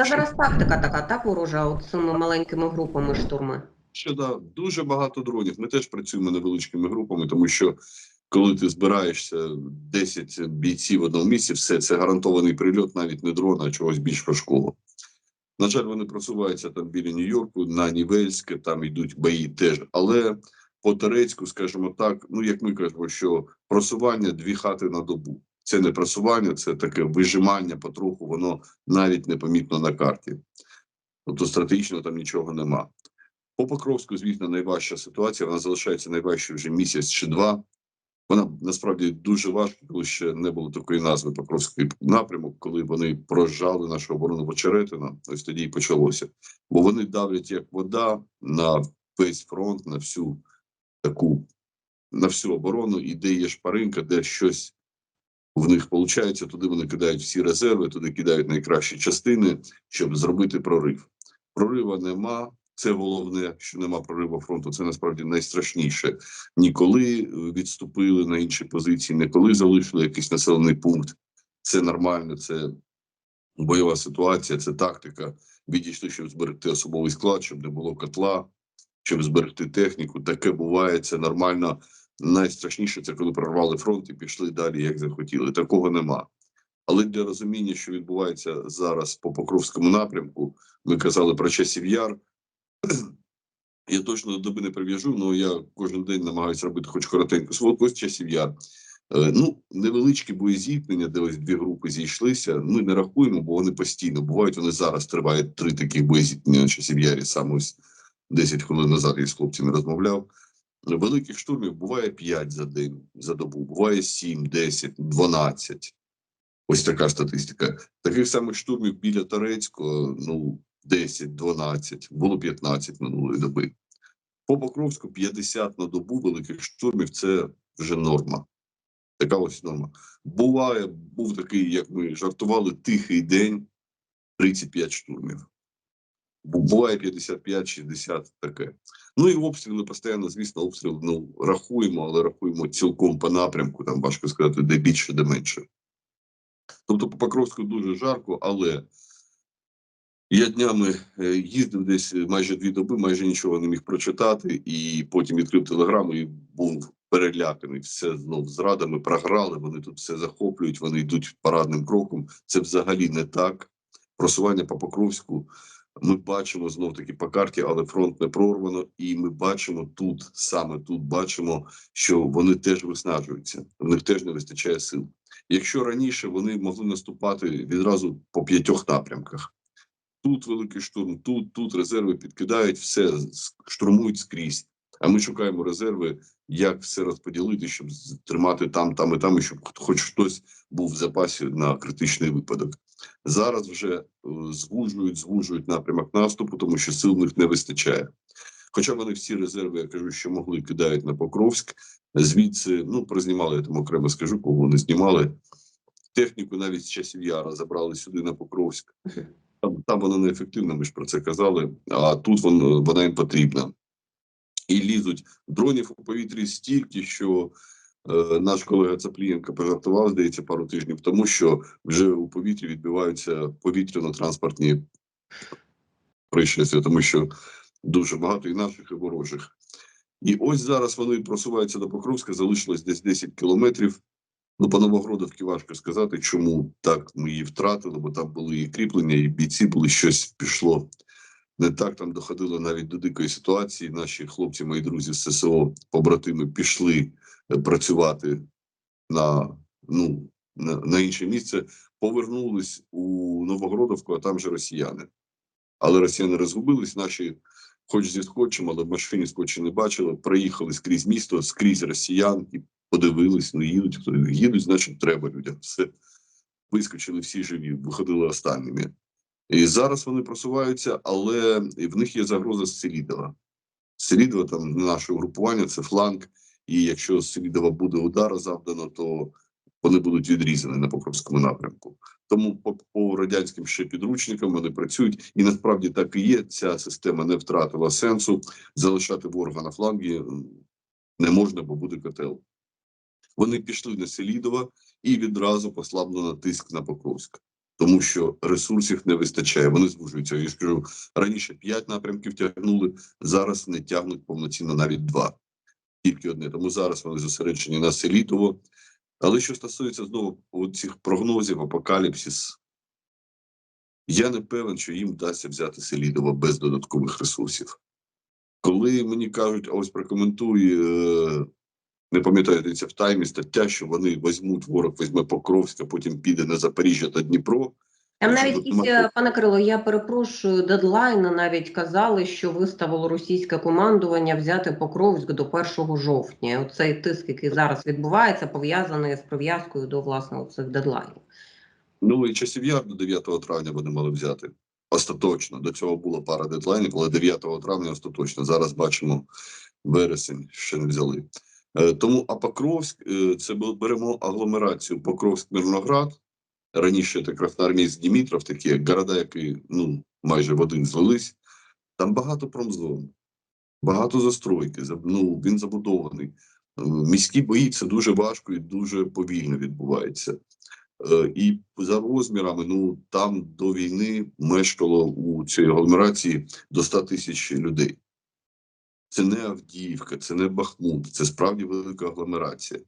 Це зараз тактика така, так, ворожа, от цими маленькими групами штурми. Що да, дуже багато дронів. Ми теж працюємо невеличкими групами, тому що коли ти збираєшся 10 бійців в одному місці, все це гарантований прильот, навіть не дрона, а чогось більш важкого. На жаль, вони просуваються там біля Нью-Йорку, на Нівельське, там йдуть бої теж. Але по Терецьку, скажімо так, ну як ми кажемо, що просування дві хати на добу. Це не просування, це таке вижимання потроху, воно навіть непомітно на карті. Тобто стратегічно там нічого нема. По Покровську, звісно, найважча ситуація. Вона залишається найважчою вже місяць чи два. Вона насправді дуже важко, коли ще не було такої назви Покровський напрямок, коли вони прожали нашу оборону в Очеретино. Ось тоді і почалося. Бо вони давлять як вода на весь фронт, на всю таку, на всю оборону, і де є шпаринка, де щось в них виходить, туди вони кидають всі резерви, туди кидають найкращі частини, щоб зробити прорив. Прорива нема. Це головне, що нема прориву фронту. Це насправді найстрашніше. Ніколи відступили на інші позиції, не коли залишили якийсь населений пункт. Це нормально, це бойова ситуація, це тактика. Відійшли, щоб зберегти особовий склад, щоб не було котла, щоб зберегти техніку. Таке буває, це нормально. Найстрашніше це коли прорвали фронт і пішли далі, як захотіли. Такого нема. Але для розуміння, що відбувається зараз по Покровському напрямку, ми казали про часів яр. Я точно до доби не прив'яжу, але я кожен день намагаюся робити хоч коротенько сводку з часів яр. Е, Ну, невеличкі боєзіткнення, де ось дві групи зійшлися. Ми не рахуємо, бо вони постійно бувають. Вони зараз тривають три таких боєзіткнення на часів ярі. Саме ось 10 хвилин назад я з хлопцями розмовляв. Великих штурмів буває 5 за день за добу, буває 7, 10, 12. Ось така статистика. Таких самих штурмів біля Торецького, ну 10, 12, було 15 минулої доби. По Покровську 50 на добу великих штурмів це вже норма. Така ось норма. Буває, був такий, як ми жартували, тихий день 35 штурмів. Бу- Буває 55-60 таке. Ну і обстріли постійно, звісно, обстріли ну, рахуємо, але рахуємо цілком по напрямку, там важко сказати, де більше, де менше. Тобто по Покровську дуже жарко, але я днями е, їздив десь майже дві доби, майже нічого не міг прочитати, і потім відкрив телеграму і був переляканий. Все знов зрадами програли. Вони тут все захоплюють, вони йдуть парадним кроком. Це взагалі не так. Просування по Покровську. Ми бачимо знов таки по карті, але фронт не прорвано, і ми бачимо тут, саме тут бачимо, що вони теж виснажуються. В них теж не вистачає сил. Якщо раніше вони могли наступати відразу по п'ятьох напрямках, тут великий штурм, тут, тут резерви підкидають, все штурмують скрізь. А ми шукаємо резерви, як все розподілити, щоб тримати там, там і там, і щоб хоч хтось був в запасі на критичний випадок. Зараз вже е, звужують, звужують напрямок наступу, тому що сил в них не вистачає. Хоча вони всі резерви, я кажу, що могли кидають на Покровськ, звідси ну прознімали, я там окремо скажу, кого вони знімали. Техніку навіть з часів яра забрали сюди на Покровськ. Там, там вона неефективна, ми ж про це казали. А тут вон, вона їм потрібна. І лізуть дронів у повітрі стільки, що наш колега Цаплієнко пожартував, здається, пару тижнів тому, що вже у повітрі відбиваються повітряно-транспортні пришестя, тому що дуже багато і наших, і ворожих. І ось зараз вони просуваються до Покровська, залишилось десь 10 кілометрів. Ну, по Новогродовці важко сказати, чому так ми її втратили, бо там були і кріплення, і бійці були щось пішло. Не так там доходило навіть до дикої ситуації. Наші хлопці, мої друзі з ССО, побратими, пішли е, працювати на, ну, на, інше місце, повернулись у Новогродовку, а там же росіяни. Але росіяни розгубились, наші, хоч зі скотчем, але в машині скотчі не бачили, проїхали скрізь місто, скрізь росіян і подивились, ну їдуть, хто їдуть, значить, треба людям. Все вискочили всі живі, виходили останніми. І зараз вони просуваються, але в них є загроза з Селідова. Селідова, там наше угрупування, це фланг. І якщо з Селідова буде удар завдано, то вони будуть відрізані на Покровському напрямку. Тому по, по радянським ще підручникам вони працюють, і насправді так і є. Ця система не втратила сенсу. Залишати ворога на флангі не можна, бо буде котел. Вони пішли на Селідова і відразу послаблено тиск на Покровськ. тому що ресурсів не вистачає. Вони звужуються. Я ж кажу, раніше 5 напрямків тягнули, зараз не тягнуть повноцінно навіть два. Тільки одне. Тому зараз вони зосереджені на Селітово. Але що стосується знову цих прогнозів, апокаліпсис, я не певен, що їм вдасться взяти Селідово без додаткових ресурсів. Коли мені кажуть, а ось прокоментуй, не пам'ятаю, дивіться, в таймі стаття, що вони візьмуть, ворог візьме Покровська, потім піде на Запоріжжя та Дніпро. Там навіть якісь, е, пане Кирило, я перепрошую, дедлайни навіть казали, що виставило російське командування взяти Покровськ до 1 жовтня. Оцей тиск, який зараз відбувається, пов'язаний з прив'язкою до власне цих дедлайнів. Ну і часів яр до 9 травня вони мали взяти. Остаточно. До цього було пара дедлайнів, але 9 травня остаточно. Зараз бачимо вересень, ще не взяли. Е, тому а Покровськ, е, це беремо агломерацію Покровськ-Мирноград. Раніше це Красноармійськ Дімітров, такі як города, які ну, майже в один злились. Там багато промзон, багато застройки. Ну, він забудований. Е, Міські бої це дуже важко і дуже повільно відбувається. Е, І за розмірами, ну там до війни мешкало у цій агломерації до 100 тисяч людей. Це не Авдіївка, це не Бахмут, це справді велика агломерація.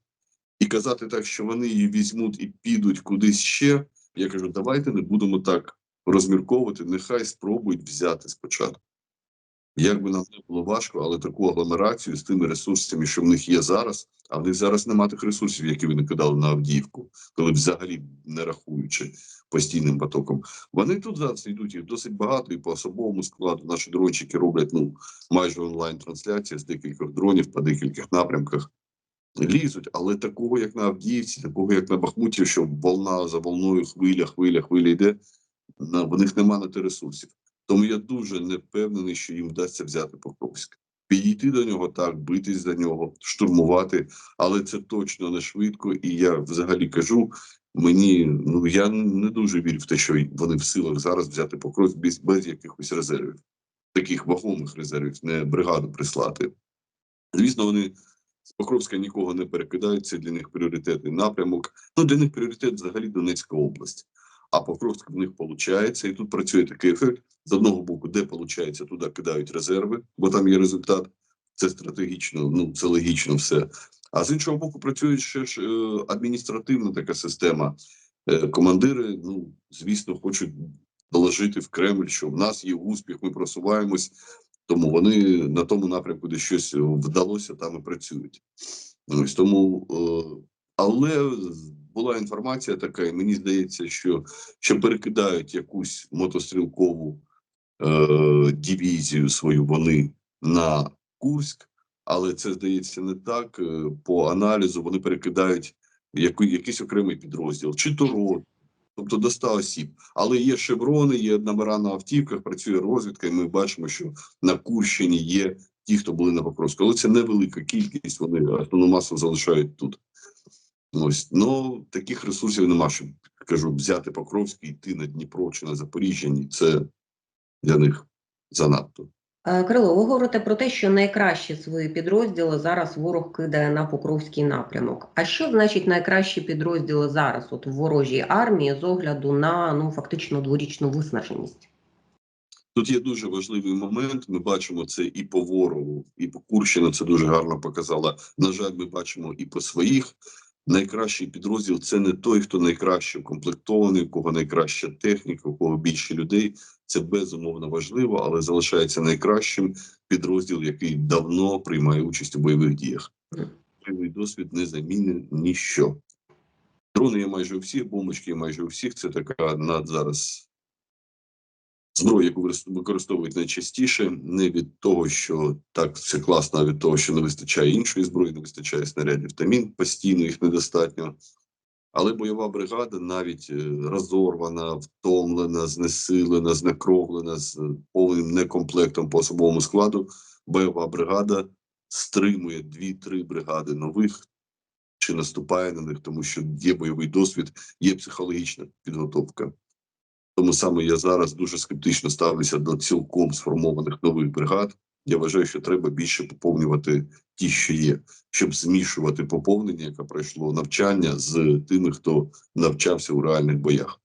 І казати так, що вони її візьмуть і підуть кудись ще. Я кажу, давайте не будемо так розмірковувати, нехай спробують взяти спочатку. Як би нам не було важко, але таку агломерацію з тими ресурсами, що в них є зараз, а в них зараз немає тих ресурсів, які вони кидали на Авдіївку, коли взагалі не рахуючи постійним потоком. Вони тут зараз йдуть їх досить багато, і по особовому складу наші дрончики роблять ну майже онлайн трансляція з декількох дронів по декількох напрямках. Лізуть, але такого, як на Авдіївці, такого, як на Бахмуті, що волна за волною, хвиля, хвиля, хвиля йде, на, в них немає на те ресурсів. Тому я дуже не впевнений, що їм вдасться взяти Покровськ. Підійти до нього так, битись за нього, штурмувати, але це точно не швидко. І я взагалі кажу, мені ну я не дуже вірю в те, що вони в силах зараз взяти Покровськ без, без якихось резервів, таких вагомих резервів, не бригаду прислати. Звісно, вони з Покровська нікого не перекидають. Це для них пріоритетний напрямок. Ну для них пріоритет взагалі Донецька область. А Покровськ в них виходить, і тут працює такий ефект. З одного боку, де виходить, туди кидають резерви, бо там є результат. Це стратегічно, ну це логічно все. А з іншого боку, працює ще ж е, адміністративна така система. Е, командири, ну звісно, хочуть доложити в Кремль, що в нас є успіх, ми просуваємось. Тому вони на тому напрямку, де щось вдалося, там і працюють. Ось тому, е, але була інформація така, і мені здається, що, що перекидають якусь мотострілкову е, дивізію свою вони на Курськ, але це здається не так. Е, По аналізу вони перекидають яку, якийсь окремий підрозділ, чи то рот, тобто до 100 осіб. Але є шеврони, є номера на автівках, працює розвідка, і ми бачимо, що на Курщині є ті, хто були на Покровську. Але це невелика кількість, вони основну масу залишають тут. Ось ну таких ресурсів нема, щоб кажу, взяти Покровський, йти на Дніпро чи на Запоріжжя. Це для них занадто. Е, Кирило, ви говорите про те, що найкращі свої підрозділи зараз ворог кидає на Покровський напрямок. А що значить найкращі підрозділи зараз, от в ворожій армії, з огляду на ну фактично дворічну виснаженість? Тут є дуже важливий момент. Ми бачимо це і по ворогу, і по Курщина це дуже гарно показала. На жаль, ми бачимо і по своїх. Найкращий підрозділ це не той, хто найкраще укомплектований, у кого найкраща техніка, у кого більше людей. Це безумовно важливо, але залишається найкращим підрозділ, який давно приймає участь у бойових діях. Бойовий досвід не замінить ніщо. Дрони є майже у всіх, бомбочки є майже у всіх. Це така над зараз зброя, яку використовують найчастіше, не від того, що так все класно, а від того, що не вистачає іншої зброї, не вистачає снарядів та мін, постійно їх недостатньо. Але бойова бригада навіть е, розорвана, втомлена, знесилена, знекровлена з повним некомплектом по особовому складу. Бойова бригада стримує дві-три бригади нових чи наступає на них, тому що є бойовий досвід, є психологічна підготовка. Тому саме я зараз дуже скептично ставлюся до цілком сформованих нових бригад. Я вважаю, що треба більше поповнювати ті, що є, щоб змішувати поповнення, яке пройшло навчання з тими, хто навчався у реальних боях.